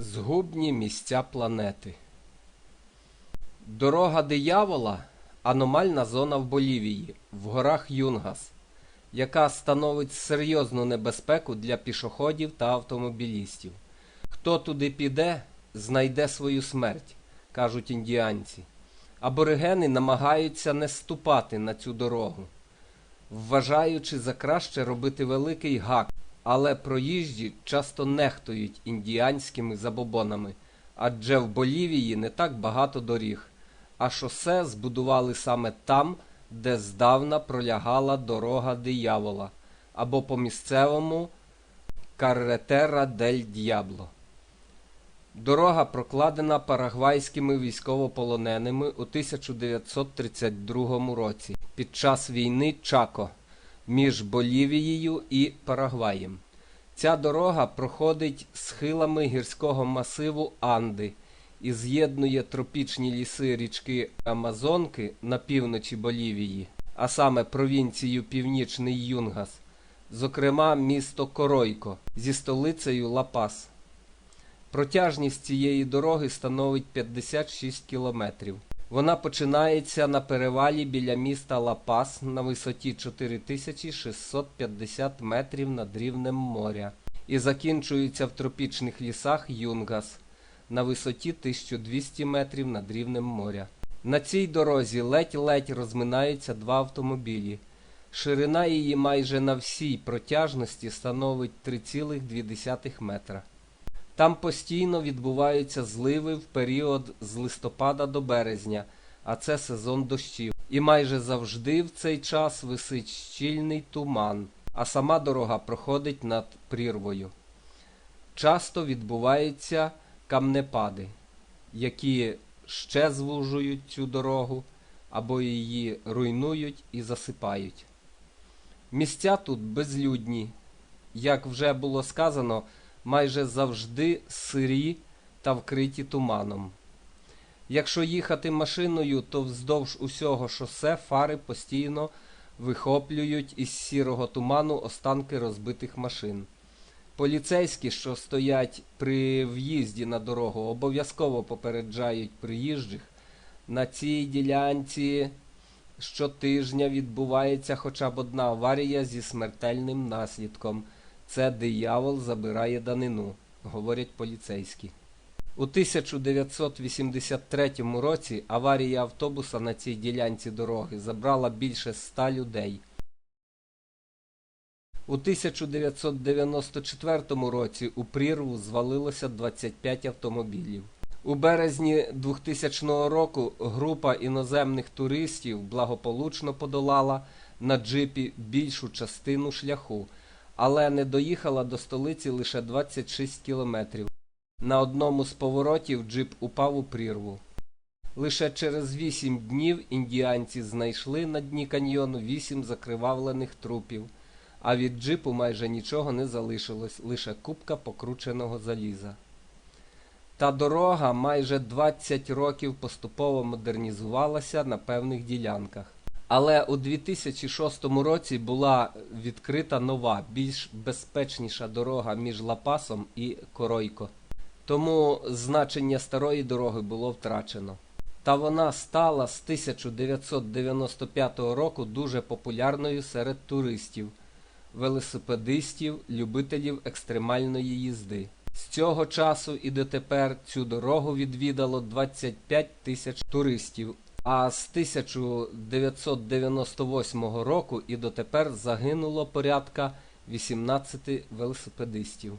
Згубні місця планети. Дорога диявола аномальна зона в Болівії, в горах Юнгас, яка становить серйозну небезпеку для пішоходів та автомобілістів. Хто туди піде, знайде свою смерть, кажуть індіанці. Аборигени намагаються не ступати на цю дорогу, вважаючи за краще робити великий гак, але проїжджі часто нехтують індіанськими забобонами, адже в Болівії не так багато доріг, а шосе збудували саме там, де здавна пролягала дорога диявола, або по місцевому Карретера дель Д'ябло. Дорога прокладена парагвайськими військовополоненими у 1932 році під час війни Чако між Болівією і Парагваєм. Ця дорога проходить схилами гірського масиву Анди і з'єднує тропічні ліси річки Амазонки на півночі Болівії, а саме провінцію Північний Юнгас, зокрема місто Коройко зі столицею Ла-Пас. Протяжність цієї дороги становить 56 кілометрів. Вона починається на перевалі біля міста Ла-Пас на висоті 4650 метрів над рівнем моря і закінчується в тропічних лісах Юнгас на висоті 1200 метрів над рівнем моря. На цій дорозі ледь-ледь розминаються два автомобілі. Ширина її майже на всій протяжності становить 3,2 метра. Там постійно відбуваються зливи в період з листопада до березня, а це сезон дощів. І майже завжди в цей час висить щільний туман, а сама дорога проходить над прірвою. Часто відбуваються камнепади, які ще звужують цю дорогу або її руйнують і засипають. Місця тут безлюдні, як вже було сказано, майже завжди сирі та вкриті туманом. Якщо їхати машиною, то вздовж усього шосе фари постійно вихоплюють із сірого туману останки розбитих машин. Поліцейські, що стоять при в'їзді на дорогу, обов'язково попереджають приїжджих. На цій ділянці щотижня відбувається хоча б одна аварія зі смертельним наслідком. Це диявол забирає данину, говорять поліцейські. У 1983 році аварія автобуса на цій ділянці дороги забрала більше ста людей. У 1994 році у прірву звалилося 25 автомобілів. У березні 2000 року група іноземних туристів благополучно подолала на джипі більшу частину шляху, але не доїхала до столиці лише 26 кілометрів. На одному з поворотів джип упав у прірву. Лише через 8 днів індіанці знайшли на дні каньйону 8 закривавлених трупів, а від джипу майже нічого не залишилось, лише купка покрученого заліза. Та дорога майже 20 років поступово модернізувалася на певних ділянках. Але у 2006 році була відкрита нова, більш безпечніша дорога між Лапасом і Коройко. Тому значення старої дороги було втрачено. Та вона стала з 1995 року дуже популярною серед туристів, велосипедистів, любителів екстремальної їзди. З цього часу і дотепер цю дорогу відвідало 25 тисяч туристів, а з 1998 року і дотепер загинуло порядка 18 велосипедистів.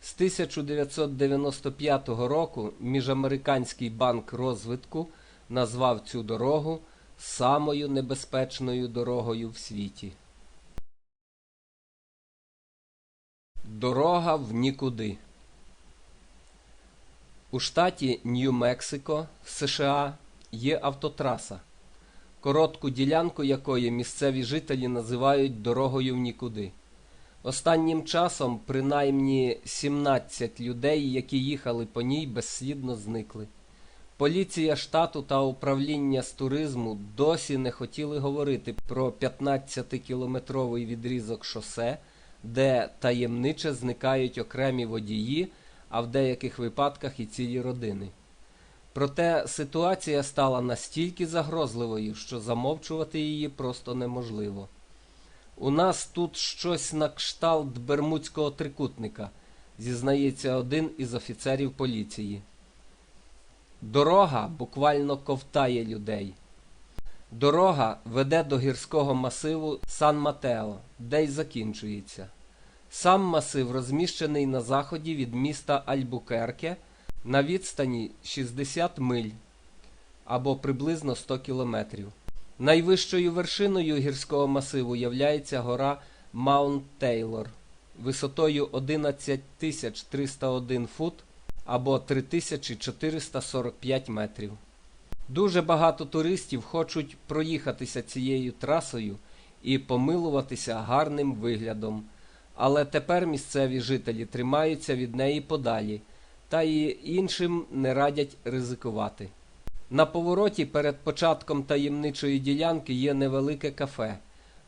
З 1995 року Міжамериканський банк розвитку назвав цю дорогу самою небезпечною дорогою в світі. Дорога в нікуди. У штаті Нью-Мексико, США, є автотраса, коротку ділянку якої місцеві жителі називають дорогою в нікуди. Останнім часом принаймні 17 людей, які їхали по ній, безслідно зникли. Поліція штату та управління з туризму досі не хотіли говорити про 15-кілометровий відрізок шосе, де таємниче зникають окремі водії, а в деяких випадках і цілі родини. Проте ситуація стала настільки загрозливою, що замовчувати її просто неможливо. У нас тут щось на кшталт Бермудського трикутника, зізнається один із офіцерів поліції. Дорога буквально ковтає людей. Дорога веде до гірського масиву Сан Матео, де й закінчується. Сам масив розміщений на заході від міста Альбукерке на відстані 60 миль або приблизно 100 кілометрів. Найвищою вершиною гірського масиву являється гора Маунт Тейлор висотою 11 301 фут або 3445 метрів. Дуже багато туристів хочуть проїхатися цією трасою і помилуватися гарним виглядом, але тепер місцеві жителі тримаються від неї подалі, та й іншим не радять ризикувати. На повороті перед початком таємничої ділянки є невелике кафе,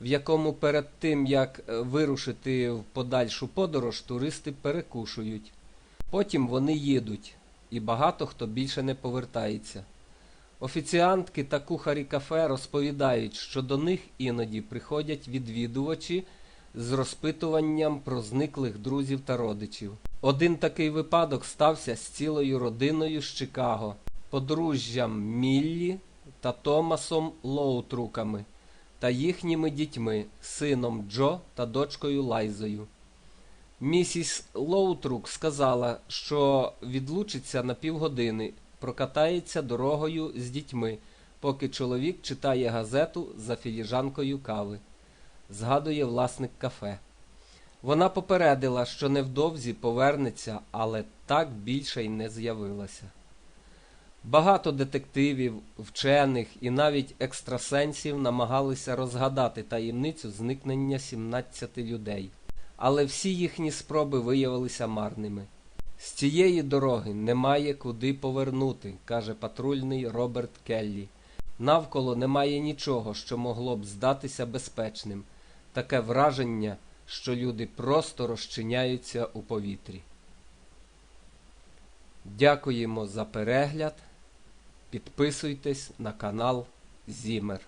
в якому перед тим як е, вирушити в подальшу подорож, туристи перекушують. Потім вони їдуть, і багато хто більше не повертається. Офіціантки та кухарі кафе розповідають, що до них іноді приходять відвідувачі з розпитуванням про зниклих друзів та родичів. Один такий випадок стався з цілою родиною з Чикаго, подружжям Міллі та Томасом Лоутруками та їхніми дітьми, сином Джо та дочкою Лайзою. Місіс Лоутрук сказала, що відлучиться на півгодини, прокатається дорогою з дітьми, поки чоловік читає газету за філіжанкою кави. Згадує власник кафе. Вона попередила, що невдовзі повернеться, але так більше й не з'явилася. Багато детективів, вчених і навіть екстрасенсів намагалися розгадати таємницю зникнення 17 людей, але всі їхні спроби виявилися марними. З цієї дороги немає куди повернути, каже патрульний Роберт Келлі. Навколо немає нічого, що могло б здатися безпечним. Таке враження, що люди просто розчиняються у повітрі. Дякуємо за перегляд. Підписуйтесь на канал Зімер.